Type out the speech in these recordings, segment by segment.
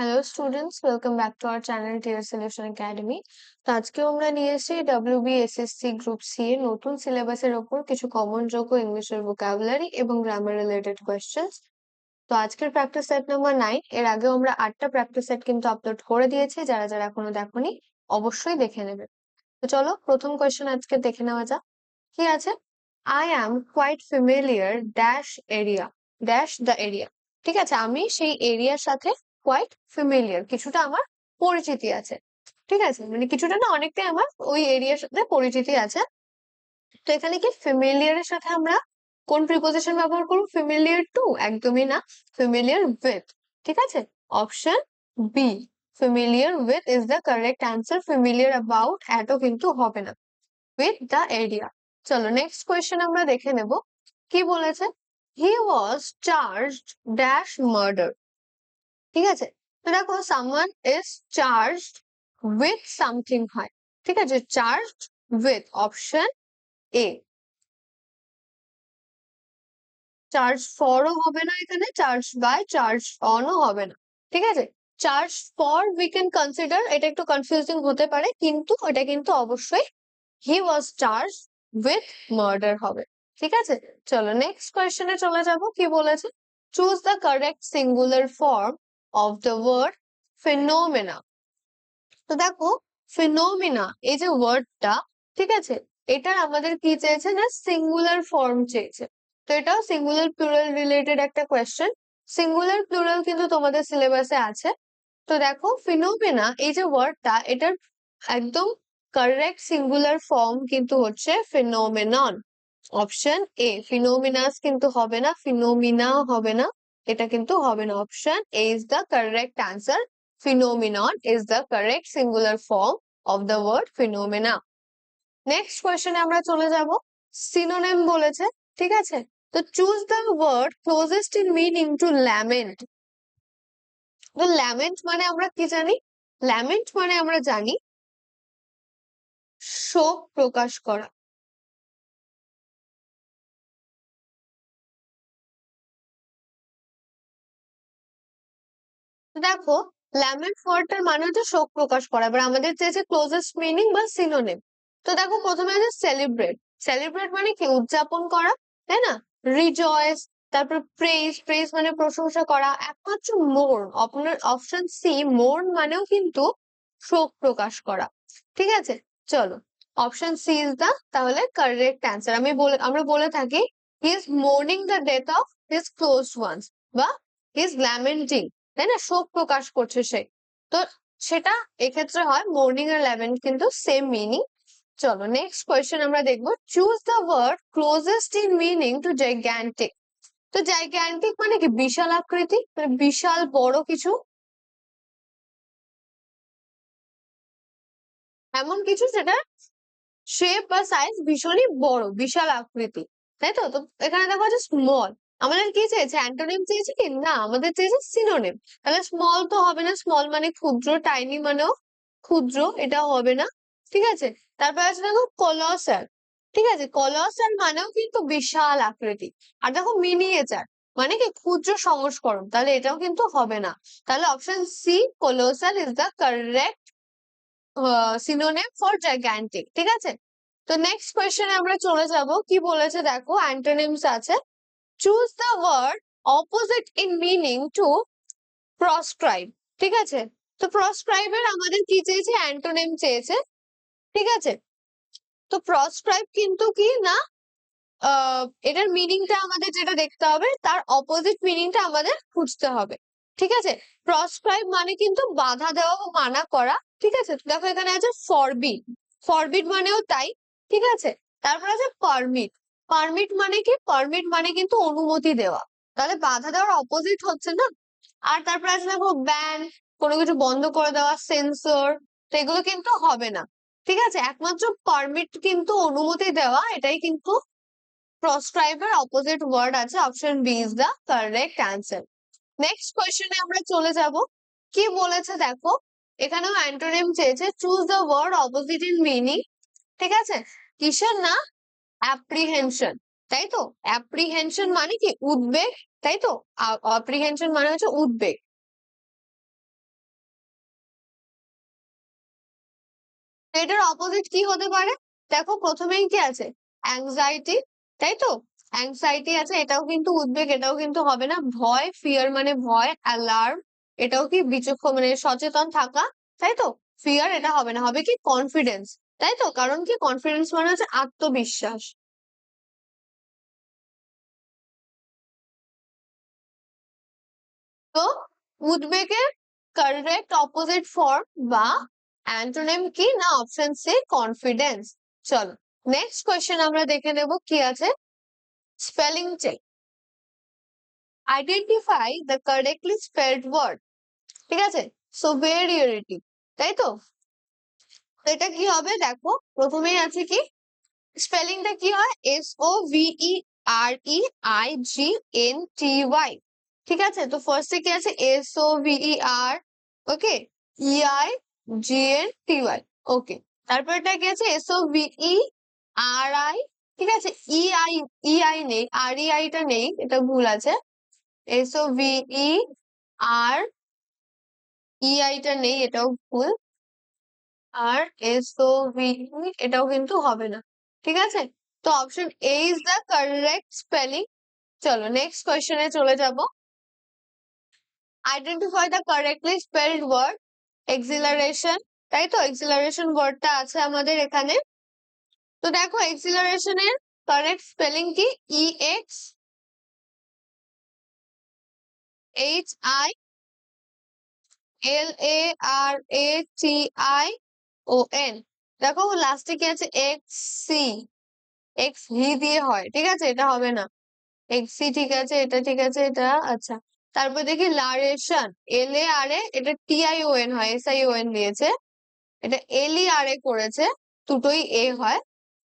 Hello students welcome back to our channel tear solution academy তো আজকেও আমরা নিয়ে এসেছি এসএসসি গ্রুপ সি এর নতুন সিলেবাসের ওপর কিছু কমন যোগ্য ইংলিশের ভোকাবুলারি এবং গ্রামার রিলেটেড কোয়েশ্চেন্স তো আজকের প্র্যাকটিস সেট নাম্বার নাইন এর আগেও আমরা আটটা প্র্যাকটিস সেট কিন্তু আপলোড করে দিয়েছি, যারা যারা এখনও দেখোনি, অবশ্যই দেখে নেবে। তো চলো, প্রথম কোয়েশ্চেন আজকে দেখে নেওয়া যাক। কি আছে? I am quite familiar dash area dash the area ঠিক আছে, আমি সেই এরিয়ার সাথে কোয়াইট ফেমিলিয়ার কিছুটা আমার পরিচিতি আছে, ঠিক আছে? মানে কিছুটা না অনেকটাই আমার ওই এরিয়ার সাথে পরিচিতি আছে। তো এখানে কি ফেমিলিয়ারের সাথে আমরা কোন প্রিপোজিশন ব্যবহার করব? ফেমিলিয়ার টু একদমই না ফেমিলিয়ার উইথ ঠিক আছে? Option B familiar with is the correct answer familiar about এতও কিন্তু হবে না উইথ দ্য এরিয়া চলো নেক্সট কোয়েশ্চেন আমরা দেখে নেব, কি বলেছে? He was charged dash murder ঠিক আছে? তো দেখো someone is charged with something হয়। ঠিক আছে? Charged with option A charge ফরও হবে না এখানে চার্জ বাই চার্জ অনও হবে না। ঠিক আছে? Charge for we can consider এটা একটু কনফিউজিং হতে পারে, কিন্তু এটা কিন্তু অবশ্যই he was charge with murder হবে। ঠিক আছে? চলো নেক্সট কোয়েশ্চেনে চলে যাব। কি বলেছে? Choose the correct singular form of the word phenomena তো দেখো ফিনোমিনা এই যে ওয়ার্ডটা ঠিক আছে? এটার আমাদের কি চেয়েছে? না সিঙ্গুলার ফর্ম চেয়েছে। তো এটাও সিঙ্গুলার প্লুরাল রিলেটেড একটা কোয়েশ্চেন সিঙ্গুলার প্লুরাল কিন্তু তোমাদের সিলেবাসে আছে। তো দেখো ফিনোমেনা এই যে ওয়ার্ডটা এটার একদম কারেক্ট সিঙ্গুলার ফর্ম কিন্তু হচ্ছে ফিনোমেনন অপশন এ ফিনোমিনাস কিন্তু হবে না ফিনোমিনা হবে না। এটা কিন্তু হবে না। Option A is the correct answer phenomenon is the correct singular form of the word phenomena. Next কোয়েশ্চেনে আমরা চলে যাব। সিনোনিম বলেছে, ঠিক আছে? তো choose the word closest in meaning to lament তো ল্যামেন্ট মানে আমরা কি জানি? ল্যামেন্ট মানে আমরা জানি শোক প্রকাশ করা। দেখো ল্যামেন্ট ওয়ার্ডটার মানে হচ্ছে শোক প্রকাশ করা। এবার আমাদের চেয়েছে ক্লোজেস্ট মিনিং বা সিনোনিম তো দেখো, প্রথমে আছে সেলিব্রেট সেলিব্রেট মানে কি? উদযাপন করা, তাই না? রিজয়েস তারপর প্রেস প্রেস মানে প্রশংসা করা। একমাত্র মোর আপনার অপশন সি মোর মানেও কিন্তু শোক প্রকাশ করা। ঠিক আছে? চলো অপশন সি ইজ দা তাহলে কারেক্ট অ্যান্সার আমি বলে, আমরা বলে থাকি he is mourning the death of his close ones বা হি ইজ ল্যামেন্টিং তাই না? শোক প্রকাশ করছে সে। তো সেটা এক্ষেত্রে হয় মর্নিং আর লেভেন কিন্তু সেম মিনিং চলো নেক্সট কোয়েশ্চেন আমরা দেখব। Choose the word closest in meaning to gigantic তো জাইগ্যান্টিক মানে কি? বিশাল আকৃতি? মানে বিশাল বড় কিছু? এমন কিছু যেটা শেপ বা সাইজ ভীষণই বড়, বিশাল আকৃতি। তাই তো? তো এখানে দেখো হচ্ছে স্মল আমাদের কি চেয়েছে অ্যান্টোনিম চেয়েছে কি? না, আমাদের চেয়েছে সিনোনিম। তাহলে স্মল তো হবে না স্মল মানে ক্ষুদ্র টাইনি মানেও ক্ষুদ্র, এটাও হবে না, ঠিক আছে? তারপর আছে দেখো কলসার ঠিক আছে? কলসার মানেও কিন্তু বিশাল আকৃতি। আর দেখো মিনিয়েচার মানে কি? ক্ষুদ্র সংস্করণ, তাহলে এটাও কিন্তু হবে না। তাহলে option C colossal is the correct synonym for gigantic ঠিক আছে? তো নেক্সট কোয়েশ্চেনে আমরা চলে যাব। কি বলেছে দেখো? অ্যান্টোনিমস আছে। Choose the word opposite in meaning to proscribe ঠিক আছে? তো প্রসক্রাইবের আমাদের কি চেয়েছে? অ্যান্টোনিম চেয়েছে। ঠিক আছে? তো প্রসক্রাইব কিন্তু কি না? এটার মিনিংটা আমাদের যেটা দেখতে হবে, তার অপোজিট মিনিংটা আমাদের খুঁজতে হবে। ঠিক আছে? প্রসক্রাইব মানে কিন্তু বাধা দেওয়া বা মানা করা। ঠিক আছে? দেখো এখানে আছে ফরবিড ফরবিড মানেও তাই। ঠিক আছে? তারপর আছে পারমিট পারমিট মানে কি? পারমিট মানে কিন্তু অনুমতি দেওয়া। তাহলে বাধা দেওয়ার অপোজিট হচ্ছে না? আর তারপর আছে দেখো ব্যান কোনো কিছু বন্ধ করে দেওয়া সেন্সর এগুলো কিন্তু হবে না। ঠিক আছে? একমাত্র পারমিট কিন্তু অনুমতি দেওয়া, এটাই কিন্তু প্রসক্রাইবের অপোজিট ওয়ার্ড আছে option B is the correct answer next কোয়েশ্চেনে আমরা চলে যাব। কি বলেছে দেখো? এখানেও অ্যান্টোনিম চেয়েছে choose the word opposite in meaning ঠিক আছে? কিসের না? অ্যাপ্রিহেনশন, তাই তো? অ্যাপ্রিহেনশন মানে কি? উদ্বেগ, তাই তো? অ্যাপ্রিহেনশন মানে হচ্ছে উদ্বেগ। এটার অপোজিট কি হতে পারে? দেখো প্রথমেই কি আছে? অ্যাংজাইটি তাই তো? অ্যাংজাইটি আছে, এটাও কিন্তু উদ্বেগ, এটাও কিন্তু হবে না। ভয় ফিয়ার মানে ভয় অ্যালার্ম এটাও কি বিচক্ষ মানে সচেতন থাকা, তাই তো? ফিয়ার এটা হবে না, হবে কি? কনফিডেন্স তাই তো? কারণ কি কনফিডেন্স মানে হচ্ছে আত্মবিশ্বাস। তো উদ্বেগের কারেক্ট অপোজিট ফর্ম বা অ্যান্টোনিম কি না অপশন সি কনফিডেন্স চলো নেক্সট কোয়েশ্চেন আমরা দেখে নেব কি আছে? Spelling check identify the correctly spelled word ঠিক আছে? সো সোভেরিয়রিটি তাই তো? এটা কি হবে? দেখো, প্রথমেই আছে কি? স্পেলিংটা কি হয়? S O V R E I G N T Y ঠিক আছে? তো ফার্স্টে কি আছে? S O V R okay E I G N T Y okay তারপর এটা কি আছে? S O V R I ঠিক আছে? ই আই ই আই নেই আর ই আইটা নেই, এটা ভুল আছে। এস ও ভিই আর ই আইটা নেই, এটাও ভুল। আর এস ও ভি এটাও কিন্তু হবে না, ঠিক আছে? তো option A is the correct spelling চলো নেক্সট কোয়েশ্চেনে চলে যাব। Identify the correctly spelled word acceleration তাই তো? এক্সিলারেশন ওয়ার্ডটা আছে আমাদের এখানে। তো দেখো এক্সিলারেশনের কারেক্ট স্পেলিং কি? E X H I L A R A T I O N. দেখো লাস্টে কি আছে? এক্স সি এক্স ভি দিয়ে হয়, ঠিক আছে? এটা হবে না। এক্স সি ঠিক আছে, এটা ঠিক আছে, এটা আচ্ছা। তারপর দেখি লারেশন এল এ আর এ এটা টি আই ও এন হয় এস আই ও এন দিয়েছে। এটা এল ই আর এ করেছে, দুটোই এ হয়।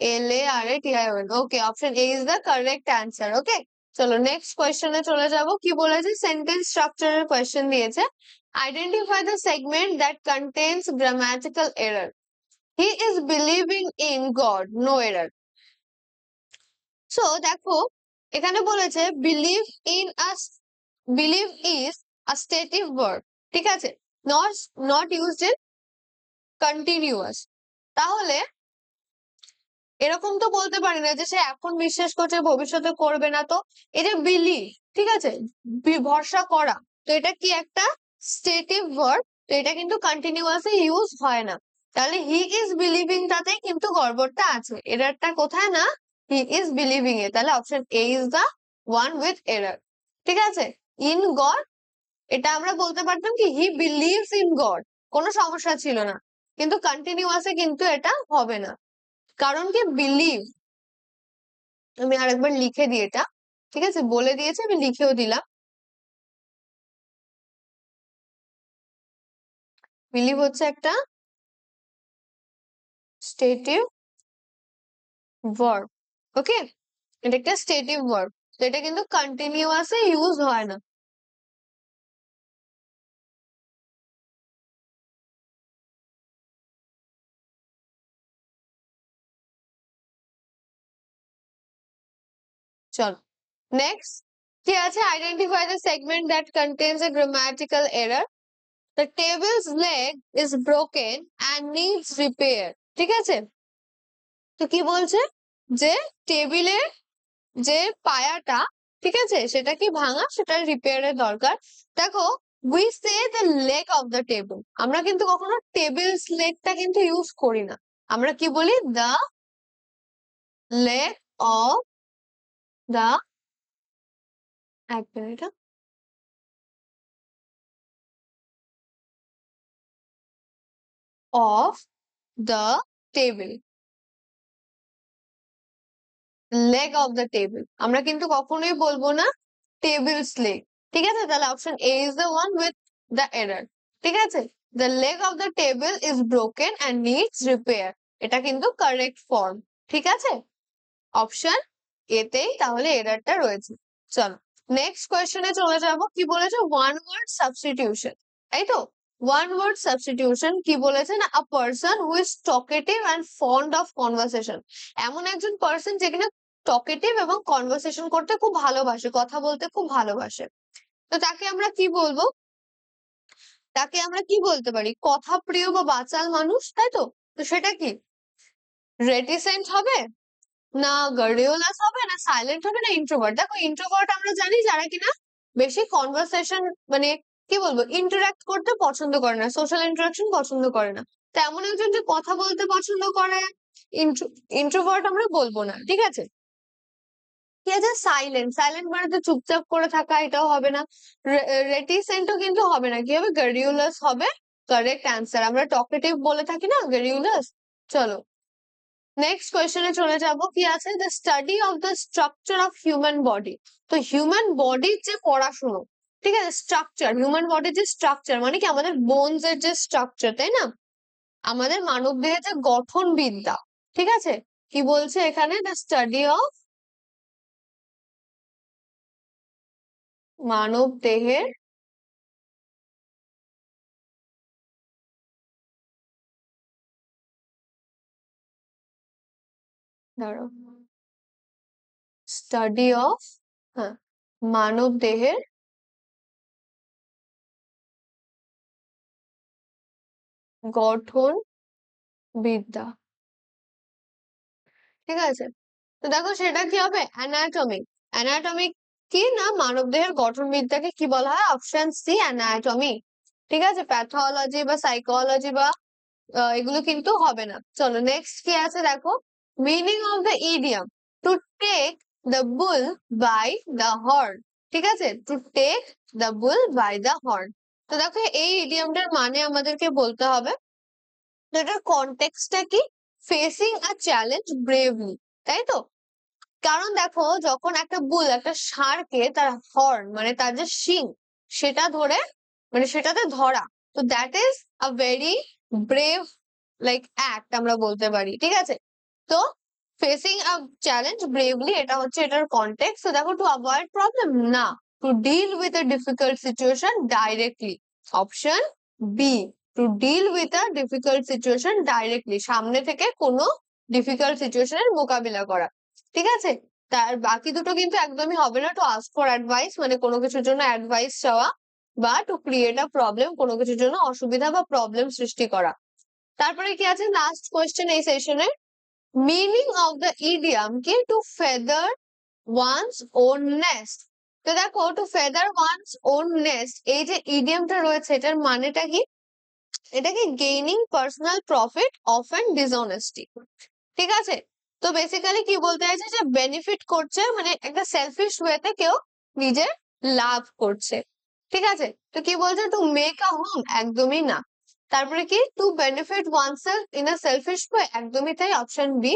L A R A T I O N okay option A is the correct answer okay চলো নেক্সট কোয়েশ্চেনে চলে যাব। কি বলেছে? সেন্টেন্স স্ট্রাকচারের কোয়েশ্চেন দিয়েছে। Identify the segment that contains grammatical error he is believing in God no error so দেখো, এখানে বলেছে believe in us believe is a stative word ঠিক আছে? Not not used in continuous তাহলে, এরকম তো বলতে পারি না যে সে এখন বিশ্বাস করছে, ভবিষ্যতে করবে না তো। এই যে বিলিভ ঠিক আছে? ভরসা করা, তো এটা কি একটা স্টেটিভ ওয়ার্ড তো এটা কিন্তু কন্টিনিউয়াসলি ইউজ হয় না। তাহলে হি ইজ বিলিভিং তাতে কিন্তু গড়বড়টা আছে। এরারটা কোথায় না? He is believing A. তাহলে option A is the one with error ঠিক আছে? ইন গড এটা আমরা বলতে পারতাম কি হি বিলিভস ইন গড কোনো সমস্যা ছিল না। কিন্তু কন্টিনিউয়াসে কিন্তু এটা হবে না। কারণ কি? বিলিভ আমি আরেকবার লিখে দিই এটা। ঠিক আছে? বলে দিয়েছে, আমি লিখেও দিলাম। বিলিভ হচ্ছে একটা স্টেটিভ ভার্ব ওকে এটা একটা স্টেটিভ ভার্ব তো এটা কিন্তু কন্টিনিউয়াসে ইউজ হয় না। চলো নেক্সট কি আছে? Identify the segment that contains a grammatical error the table's leg is broken and needs repair ঠিক আছে? তো কি বলছে? যে টেবিলের যে পায়াটা, ঠিক আছে? সেটা কি ভাঙা? সেটা রিপেয়ারের দরকার। দেখো we say the leg of the table আমরা কিন্তু কখনো টেবিলস লেগটা কিন্তু ইউজ করি না। আমরা কি বলি? দ্য লেগ অফ দ্য এক minute of the table leg of the table আমরা কিন্তু কখনোই বলব না টেবিলস লেগ ঠিক আছে? তাহলে option A is the one with the error ঠিক আছে? The leg of the table is broken and needs repair এটা কিন্তু কারেক্ট ফর্ম ঠিক আছে? অপশন এতেই তাহলে এরারটা রয়েছে। চলো নেক্সট কোয়েশ্চেনে চলে যাব। কি বলেছে? ওয়ান ওয়ার্ড সাবস্টিটিউশন তাই তো? ওয়ান ওয়ার্ড সাবস্টিটিউশন কি বলেছেন? A person who is talkative and fond of conversation এমন একজন পার্সন যেখানে টকেটিভ এবং কনভারসেশন করতে খুব ভালোবাসে, কথা বলতে খুব ভালোবাসে। তো তাকে আমরা কি বলব? তাকে আমরা কি বলতে পারি? কথা প্রিয় বা বাচাল মানুষ, তাই তো? তো সেটা কি? রেটিসেন্ট হবে? না গার্ডিওলাস হবে? না সাইলেন্ট হবে? না ইন্ট্রোভার্ট দেখো ইন্ট্রোভার্ট আমরা জানি যারা কিনা বেশি কনভারসেশন মানে কি বলব? ইন্টারাক্ট করতে পছন্দ করে না। সোশ্যাল ইন্টারাকশন পছন্দ করে না। তো এমন একজন যে কথা বলতে পছন্দ করে ইন্ট্রোভার্ট আমরা বলব না, ঠিক আছে? কি আছে? সাইলেন্ট সাইলেন্ট মানে তো চুপচাপ করে থাকা, এটাও হবে না। রেটিসেন্টও কিন্তু হবে না। কি হবে? গার্ডিওলাস হবে। কারেক্ট অ্যান্সার আমরা টকেটিভ বলে থাকি না গার্ডিওলাস চলো। নেক্সট কোয়েশ্চেনে চলে যাব। কি আছে? The study of the structure of human body তো হিউম্যান বডির যে পড়াশুনো ঠিক আছে স্ট্রাকচার হিউম্যান বডির যে স্ট্রাকচার মানে কি আমাদের বোনস এর যে স্ট্রাকচার তাই না? আমাদের মানব দেহের যে গঠন বিদ্যা ঠিক আছে? কি বলছে এখানে? দ্য স্টাডি অফ মানব দেহের দাঁড়াও স্টাডি অফ হ্যাঁ মানব দেহের গঠন বিদ্যা। ঠিক আছে? তো দেখো সেটা কি হবে? অ্যানাটমিক অ্যানাটমিক কি না মানব দেহের গঠন বিদ্যাকে কি বলা হয়? অপশন সি অ্যানাটমি ঠিক আছে? প্যাথোলজি বা সাইকোলজি বা এগুলো কিন্তু হবে না। চলো নেক্সট কি আছে দেখো? Meaning of the idiom to take the bull by the horn ঠিক আছে? To take the bull by the horn তো দেখো, এই ইডিয়ামটার মানে আমাদেরকে বলতে হবে তো এটার কনটেক্সটটা কি? ফেসিং আ চ্যালেঞ্জ ব্রেভলি তাই তো? কারণ দেখো, যখন একটা বুল একটা ষাঁড়কে তার হর্ন মানে তার যে শিং, সেটা ধরে মানে সেটাতে ধরা, তো that is a very brave like act আমরা বলতে পারি, ঠিক আছে? তো ফেসিং আ চ্যালেঞ্জ ব্রেভলি এটা হচ্ছে এটার কন্টেক্ট তো দেখো টু অ্যাভয়েড প্রবলেম না। To deal with a difficult situation directly option B to deal with a difficult situation directly সামনে থেকে কোনো ডিফিকাল্ট সিচুয়েশনের মোকাবিলা করা। ঠিক আছে? তার বাকি দুটো কিন্তু একদমই হবে না। টু আস্ক ফর অ্যাডভাইস মানে কোনো কিছুর জন্য অ্যাডভাইস চাওয়া বা টু ক্রিয়েট আ প্রবলেম কোনো কিছুর জন্য অসুবিধা বা প্রবলেম সৃষ্টি করা। তারপরে কি আছে? লাস্ট কোয়েশ্চেন এই সেশনের মিনিং অফ দ্য ইডিয়াম কি to feather one's own nest তো দেখো to feather one's own nest এই যে ইডিয়ামটা রয়েছে, এটার মানেটা কি? এটা কি gaining personal profit of and dishonesty ঠিক আছে? তো বেসিক্যালি কি বলতে চাইছে? যে বেনিফিট করছে মানে একটা সেলফিশ ওয়েতে কেউ নিজের লাভ করছে। ঠিক আছে? তো কি বলছে? টু মেক আ হোম একদমই না। তারপরে কি? To benefit oneself in a selfish way একদমই তাই option B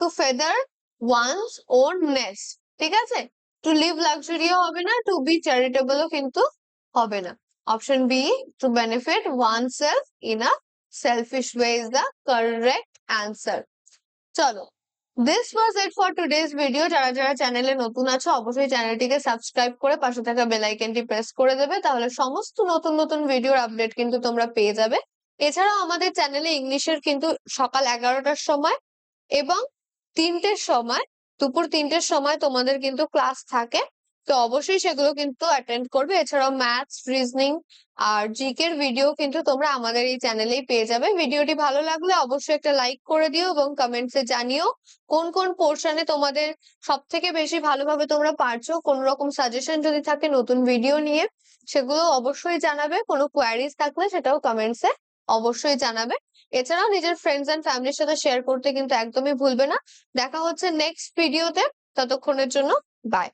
to feather one's own nest ঠিক আছে? টু লিভ লাক্সারিও হবে না টু বি চ্যারিটেবলও কিন্তু হবে না। Option B to benefit oneself in a selfish way is the correct answer চলো this was it for today's video যারা যারা চ্যানেলে নতুন আছো, অবশ্যই চ্যানেলটিকে সাবস্ক্রাইব করে পাশে থাকা বেল আইকনটি প্রেস করে দেবে, তাহলে সমস্ত নতুন নতুন ভিডিওর আপডেট কিন্তু তোমরা পেয়ে যাবে। এছাড়াও আমাদের চ্যানেলে ইংলিশের কিন্তু সকাল এগারোটার সময় এবং তিনটের সময় দুপুর তিনটের সময় তোমাদের কিন্তু ক্লাস থাকে। তো অবশ্যই সেগুলো কিন্তু অ্যাটেন্ড করবে। এছাড়াও ম্যাথস রিজনিং আর জিকের ভিডিও কিন্তু তোমরা আমাদের এই চ্যানেলেই পেয়ে যাবে। ভিডিওটি ভালো লাগলে অবশ্যই একটা লাইক করে দিও এবং কমেন্টসে জানিও কোন কোন পোর্শনে তোমাদের সব থেকে বেশি ভালোভাবে তোমরা পারছ। কোন রকম সাজেশন যদি থাকে নতুন ভিডিও নিয়ে, সেগুলো অবশ্যই জানাবে। কোনো কোয়ারিজ থাকলে সেটাও কমেন্টসে অবশ্যই জানাবে। এছাড়াও নিজের ফ্রেন্ডস এন্ড ফ্যামিলির সাথে শেয়ার করতে কিন্তু একদমই ভুলবে না। দেখা হচ্ছে নেক্সট ভিডিওতে ততক্ষণের জন্য বাই